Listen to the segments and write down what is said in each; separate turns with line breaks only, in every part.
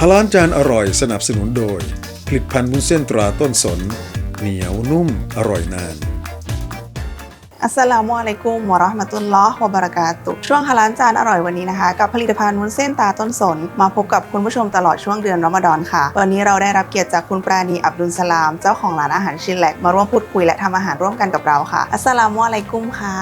พล้านจานอร่อยสนับสนุนโดย ผลิตภัณฑ์มุ้นเส้นตราต้นสน เหนียวนุ่มอร่อยนาน
อัสสลามุอะลัยกุมวะเราะห์มะตุลลอฮ์วะบะเราะกาตุฮ์ช่วงฮาลานจานอร่อยวันนี้นะคะ กับผลิตภัณฑ์วุ้นเส้นตาต้นสน มาพบกับคุณผู้ชมตลอดช่วงเดือนรอมฎอนค่ะ วันนี้เราได้รับเกียรติจากคุณปราณีอับดุลสลาม เจ้าของร้านอาหารชินแลกมาร่วมพูดคุยและทำอาหารร่วมกันกับเราค่ะ อัสสลามุอะลัยกุมค่ะ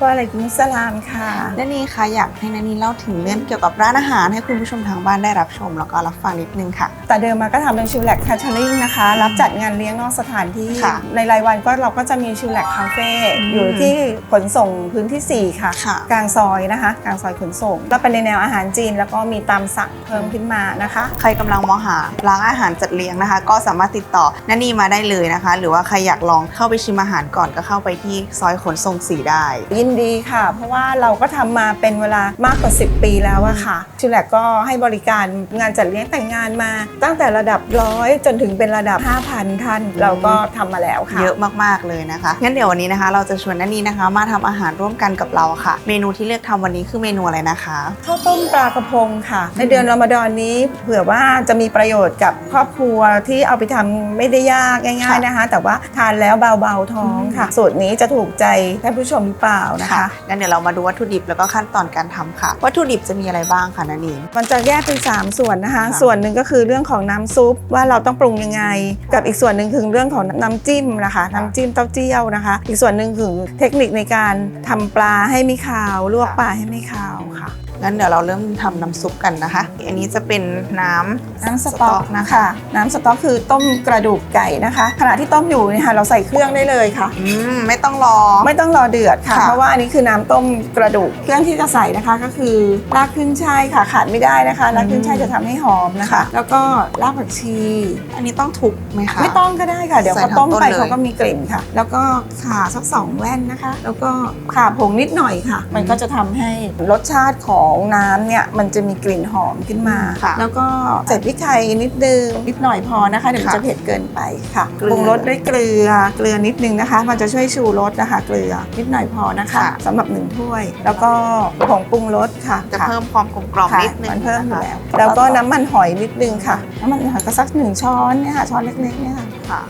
วะอะลัยกุมุสสลามค่ะ
และนี่ค่ะอยากให้นันนีเล่าถึงเรื่องเกี่ยวกับร้านอาหารให้คุณผู้ชมทางบ้านได้รับชม แล้วก็รับฟังนิดนึงค่ะ
แต่เดิมมาก็ทำเป็นชิลแลกแคชเชอริงนะคะ รับจัดงานเลี้ยงนอกสถานที่
ค่ะ
ในรายวันก็เราก็จะมีชิลแลกคาเฟ่
อืม
อยู่ที่ขนส่งพื้นที่ 4 ค่ะ
ค่ะ
กลางซอยนะคะ กลางซอยขนส่งก็เป็นในแนวอาหารจีน แล้วก็มีตามสั่งเพิ่มขึ้นมานะคะ
ใครกำลังมองหาร้านอาหารจัดเลี้ยงนะคะ ก็สามารถติดต่อนันนีมาได้เลยนะคะ หรือว่าใครอยากลองเข้าไปชิมอาหารก่อนก็เข้าไปที่ซอยขนส่งสีได้
ยินดีค่ะ เพราะว่าเราก็ทำมาเป็นเวลามากกว่า 10 ปีแล้วอะค่ะชิลแลกก็ให้บริการงานจัดเลี้ยงแต่งงานมาตั้งแต่ระดับร้อยจนถึงเป็นระดับ 5,000 ท่าน เราก็ทำมาแล้วค่ะ
เยอะมากๆเลยนะคะ งั้นเดี๋ยววันนี้นะคะ เราจะชวนนันนีนะคะ มาทำอาหารร่วมกันกับเราค่ะ เมนูที่เลือกทำวันนี้คือเมนูอะไรนะคะ
ข้าวต้มปลากระพงค่ะ ในเดือนรอมฎอนนี้เผื่อว่าจะมีประโยชน์กับครอบครัวที่เอาไปทำไม่ได้ยากง่าย
ค่ะ
ๆนะคะ แต่ว่าทานแล้วเบาๆท้องค่ะ สูตรนี้จะถูกใจท่านผู้ชมหรือเปล่านะคะ
งั้นเดี๋ยวเรามาดูวัตถุดิบแล้วก็ขั้นตอนการทำค่ะ วัตถุดิบจะมีอะไรบ้างคะนันนี
มันจะแยกเป็น 3 ส่วนนะคะ
ค่ะ
ส่วนหนึ่งก็คือเรื่องของน้ำซุปว่าเราต้องปรุงยังไง กับอีกส่วนหนึ่งคือเรื่องของน้ำจิ้มนะคะน้ำจิ้มเต้าเจี้ยวนะคะ อีกส่วนหนึ่งคือเทคนิคในการทำปลาให้ไม่ขาว ลวกปลาให้ไม่ขาวค่ะ
งั้นเดี๋ยวเราเริ่มทำน้ำซุปกันนะคะ อันนี้จะเป็นน้ำ
น้ำสต๊อกนะคะ น้ำสต๊อกคือต้มกระดูกไก่นะคะขณะที่ต้มอยู่เนี่ยค่ะเราใส่เครื่องได้เลยค่ะ
อืมไม่ต้องรอ
ไม่ต้องรอเดือดค่ะ
ค่ะ
เพราะว่าอันนี้คือน้ำต้มกระดูกเครื่องที่จะใส่นะคะก็คือรากขึ้นช่ายค่ะ ขาดไม่ได้นะคะรากขึ้นช่ายจะทำให้หอมนะคะ
ค่ะ
แล้วก็รากผักชี
อันนี้ต้องทุบไหมคะ
ไม่ต้องก็ได้ค่ะ เดี๋ยว
ใส่
เขา
ทั้ง
ต้ม
ต้น
ไป
เลย
เขาก็มีกลิ่นค่ะ แล้วก็ข่าสักสองแว่นนะคะ แล้วก็ข่าผงนิดหน่อยค่ะ มันก็จะทำให้รสชาติของน้ำเนี่ยมันจะมีกลิ่นหอมขึ้นมา
ค่ะ
แล้วก็ใส่พริกไทยนิดนึงนิดหน่อยพอนะคะเดี๋ยวมัน
ค่ะ
จะเผ็ดเกินไปค่ะ
เกลือ
ปรุงรสด้วยเกลือเกลือนิดนึงนะคะ มันจะช่วยชูรสนะคะ เกลือนิดหน่อยพอนะคะ
ค่ะ
สำหรับหนึ่งถ้วย แล้วก็ผงปรุงรสค่ะ
จะ
ค่
เพิ่มความกลมกล่อม
ค่ะ
นิดนึง
มันเพิ่มอยู่
นะคะ
แล้ว แล้วก็น้ำมันหอยนิดนึงค่ะ น้ำมันหอยก็สักหนึ่งช้อนเนี่ยค่ะช้อนเล็กๆเนี่ยค่ะ
ค่ะ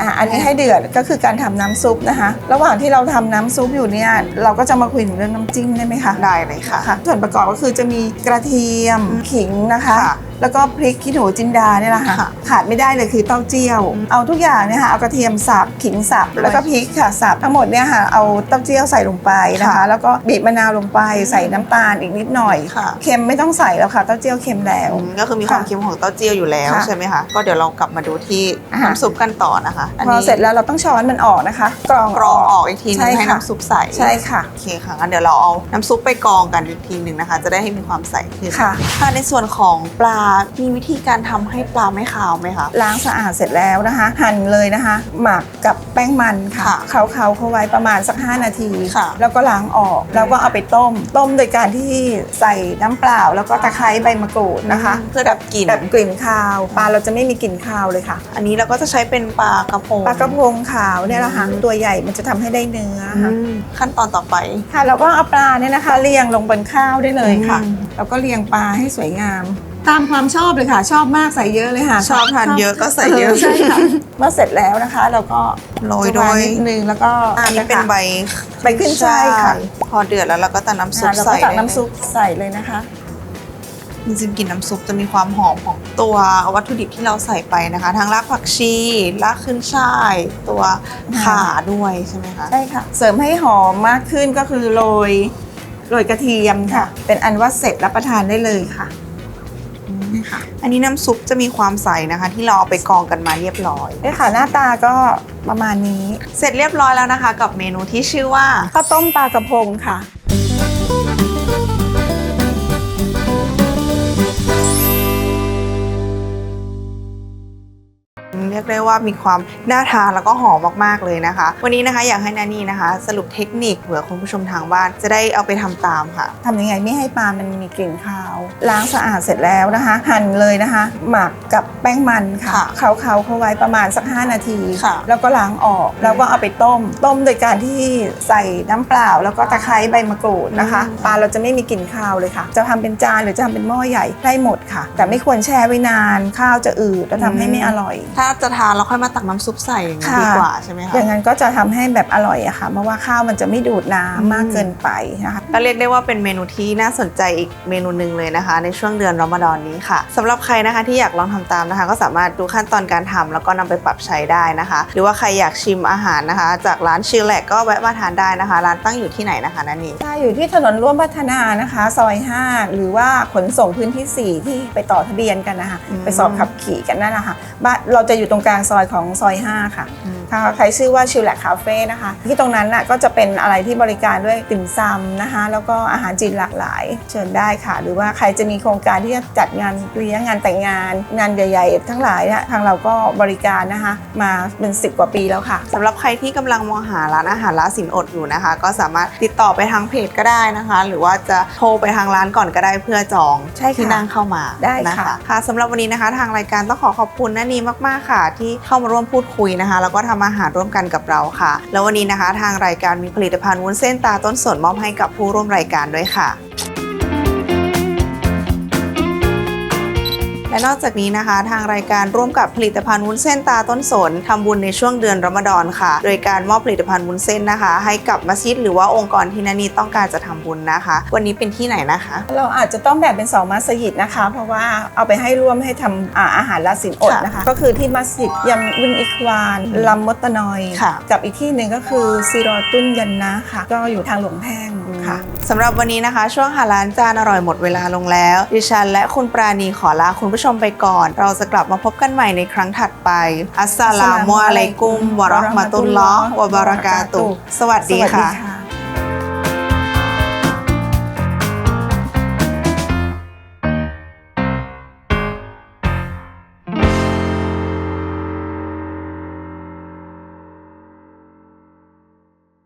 อะอันนี้ให้เดือดก็คือการทำน้ำซุปนะคะ ระหว่างที่เราทำน้ำซุปอยู่เนี่ยเราก็จะมาคุยถึงเรื่องน้ำจิ้มได้ไหมคะ
ได้เลยค่ะ
ค่ะ ส่วนประกอบก็คือจะมีกระเทียม
อืม
ขิงนะคะ
ค่ะ
แล้วก็พริกขี้หนูจินดาเนี่ยแหละค่ะ
ค่ะ
ขาดไม่ได้เลยคือเต้าเจี้ยว
อืม
เอาทุกอย่างเนี่ยค่ะเอากระเทียมสับขิงสับ
ด้วย
แล้วก็พริกค่ะสับทั้งหมดเนี่ยค่ะเอาเต้าเจี้ยวใส่ลงไปนะคะ
ค่ะ
แล้วก็บีบมะนาวลงไปใส่น้ำตาลอีกนิดหน่อย
ค่ะ
เค็มไม่ต้องใส่แล้วค่ะเต้าเจี้ยวเค็มแล้ว
อืมก็คือมีความเค็มของเต้าเจี้ยวอยู่แล้ว
ค่ะ
ใช่ไหมคะ ก็เดี๋ยวเรากลับมาดูที่
อ่า
น้ำซุปกันต่อนะคะ
พอเสร็จแล้วเราต้องช้อนมันออกนะคะกรอง
กรองออกอีกทีนึ
ใช่
งให้
ค่ะ
น้ำซุปใส
ใช่ค่ะ
โอเคค่ะงั้นเดี๋ยวเราเอาน้ำซุปไปกรองกันอีกทีหนึ่งนะคะ จะได้ให้มีความใสขึ้น
ค่ะ
ค่ะในส่วนของปลามีวิธีการทำให้ปลาไม่ขาวไหมคะ
ล้างสะอาดเสร็จแล้วนะคะ หั่นเลยนะคะ หมักกับแป้งมันค่ะ
ค่ะ
เขาเขาๆเขาไว้ประมาณสัก 5 นาที
ค่ะ
แล้วก็ล้างออก แล้วก็เอาไปต้ม ต้มโดยการที่ใส่น้ำเปล่า แล้วก็ตะไคร้ใบมะกรูดนะคะ
เพื่อดับกลิ่น
แบบกลิ่นคาว ปลาเราจะไม่มีกลิ่นคาวเลยค่ะ
อันนี้เราก็จะใช้เป็นปลากระพง
ปลากระพงขาวเนี่ยแหละค่ะ
อืม
ตัวใหญ่มันจะทำให้ได้เนื้อ
อื
ค่ะ
มขั้นตอนต่อไป
ค่ะเราก็เอาปลาเนี่ยนะคะเรียงลงบนข้าวได้เลยค่ะ
อืม
แล้วก็เรียงปลาให้สวยงาม ตามความชอบเลยค่ะ ชอบมากใส่เยอะเลยค่ะ
ชอบทานเยอะก็ใส่เยอะ
ใช่ค่ะเมื่อเสร็จแล้วนะคะ เราก็
โรย
จะ
โด
วาง
ย
นิดนึงแล้วก็
อันนี้เป็น
นะคะ
ใบ
ใบขึ้นช่ายค่ะ
พอเดือดแล้วเราก็ตักน้ำซุป
อ่าเรา
ใส่
ก็ตัก
ได้
น้ำซุปใส่เลยนะคะ
จริงๆกลิ่นน้ำซุปจะมีความหอมของตัววัตถุดิบที่เราใส่ไปนะคะ ทั้งรากผักชีรากขึ้นช่าย ตัวข่าด้วยใช่ไหมคะ
ใช่ค่ะเสริมให้หอมมากขึ้นก็คือโรยโรยกระเทียมค่ะ เป็นอันว่าเสร็จรับประทานได้เลยค่ะ
นี่ค่ะ อันนี้น้ำซุปจะมีความใสนะคะ ที่เราเอาไปกรองกันมาเรียบร้อย
นี่ค่ะหน้าตาก็ประมาณนี้
เสร็จเรียบร้อยแล้วนะคะ กับเมนูที่ชื่อว่า
ข้าวต้มปลากระพงค่ะ
ยกได้ว่ามีความน่าทานแล้วก็หอมมากๆเลยนะคะ วันนี้นะคะอยากให้นานี่นะคะ สรุปเทคนิคเผื่อคุณผู้ชมทางบ้านจะได้เอาไปทำตามค่ะ
ทำยังไงไม่ให้ปลามันมีกลิ่นคาว ล้างสะอาดเสร็จแล้วนะคะ หั่นเลยนะคะ หมักกับแป้งมันค่ะ
ค่ะ
เขาเขาเขาไว้ประมาณสัก 5 นาที
ค่ะ
แล้วก็ล้างออกแล้วก็เอาไปต้ม ต้มโดยการที่ใส่น้ำเปล่า แล้วก็ตะไคร้ใบมะกรูดนะคะ
อืม
ปลาเราจะไม่มีกลิ่นคาวเลยค่ะ จะทำเป็นจานหรือจะทำเป็นหม้อใหญ่ได้หมดค่ะ แต่ไม่ควรแช่ไว้นาน ข้าวจะอืดแล้วทำให้ไม่อร่อย
ถ้าจะทานเราค่อยมาตักน้ำซุปใส่อย่างนี้
ค่ะ
ดีกว่าใช่ไหมคะ
อย่างนั้นก็จะทำให้แบบอร่อยอะค่ะเพราะว่าข้าวมันจะไม่ดูดน้ำ
อืม
มากเกินไปนะคะ
ก็เรียกได้ว่าเป็นเมนูที่น่าสนใจอีกเมนูหนึ่งเลยนะคะ ในช่วงเดือนรอมฎอนนี้ค่ะสำหรับใครนะคะที่อยากลองทำตามนะคะ ก็สามารถดูขั้นตอนการทำแล้วก็นำไปปรับใช้ได้นะคะ หรือว่าใครอยากชิมอาหารนะคะ จากร้านชิลแลกก็แวะมาทานได้นะคะ ร้านตั้งอยู่ที่ไหนนะคะนันนี่
ถ้าอยู่ที่ถนนร่วมพัฒนานะคะ ซอย 5 หรือว่าขนส่งพื้นที่ 4 ที่ไปต่อทะเบียนกันนะคะ
อืม
ไปสอบขับขี่กันนั่นนะคะบ้านเราจะอยู่ตรงกลางซอยของซอย5ค่ะ
อืม
ถ้าใครชื่อว่าชิลแลกคาเฟ่นะคะ ที่ตรงนั้นน่ะก็จะเป็นอะไรที่บริการด้วยติ่มซำนะคะ แล้วก็อาหารจีนหลากหลาย เชิญได้ค่ะ หรือว่าใครจะมีโครงการที่จะจัดงานเลี้ยงงานแต่งงาน งานใหญ่ ๆ ทั้งหลายเนี่ยทางเราก็บริการนะคะ มาเป็น 10 กว่าปีแล้วค่ะ
สำหรับใครที่กำลังมองหาร้านอาหารร้านสินอดอยู่นะคะ ก็สามารถติดต่อไปทางเพจก็ได้นะคะ หรือว่าจะโทรไปทางร้านก่อนก็ได้เพื่อจอง
ใช่ค่ะ
ที่นั่งเข้ามา
ได้
นะ
ค่ะ
คะค่ะสำหรับวันนี้นะคะ ทางรายการต้องขอขอบคุณนานีมากๆค่ะที่เข้ามาร่วมพูดคุยนะคะ แล้วก็ทำอาหารร่วมกันกับเราค่ะ แล้ววันนี้นะคะ ทางรายการมีผลิตภัณฑ์วุ้นเส้นตาต้นสนมอบให้กับผู้ร่วมรายการด้วยค่ะ นอกจากนี้นะคะ ทางรายการร่วมกับผลิตภัณฑ์วุ้นเส้นตาต้นสนทำบุญในช่วงเดือนรอมฎอนค่ะ โดยการมอบผลิตภัณฑ์วุ้นเส้นนะคะ ให้กับมัสยิดหรือว่าองค์กรที่นานีต้องการจะทำบุญนะคะ วันนี้เป็นที่ไหนนะคะ
เราอาจจะต้องแบ่งเป็นสองมัสยิดนะคะ เพราะว่าเอาไปให้ร่วมให้ทำอาอาหารละสินอดนะคะ ก็คือที่มัสยิดยำวินอิควานลัมมดตะนอย
ค่ะ
กับอีกที่หนึ่งก็คือซีรอตุนยันนะค่ะ ก็อยู่ทางหลวงแพ่ง ค่ะ
สำหรับวันนี้นะคะ ช่วงหาร้านจานอร่อยหมดเวลาลงแล้ว ดิฉันและคุณปราณีขอลาคุณผู้ชมไปก่อน เราจะกลับมาพบกันใหม่ในครั้งถัดไป อัสสลามุอะลัยกุมวะเราะห์มะตุลลอฮ์วะบะเราะกาตุฮ์สวัสดี
สวัสดี
ค่ะ
ค่ะ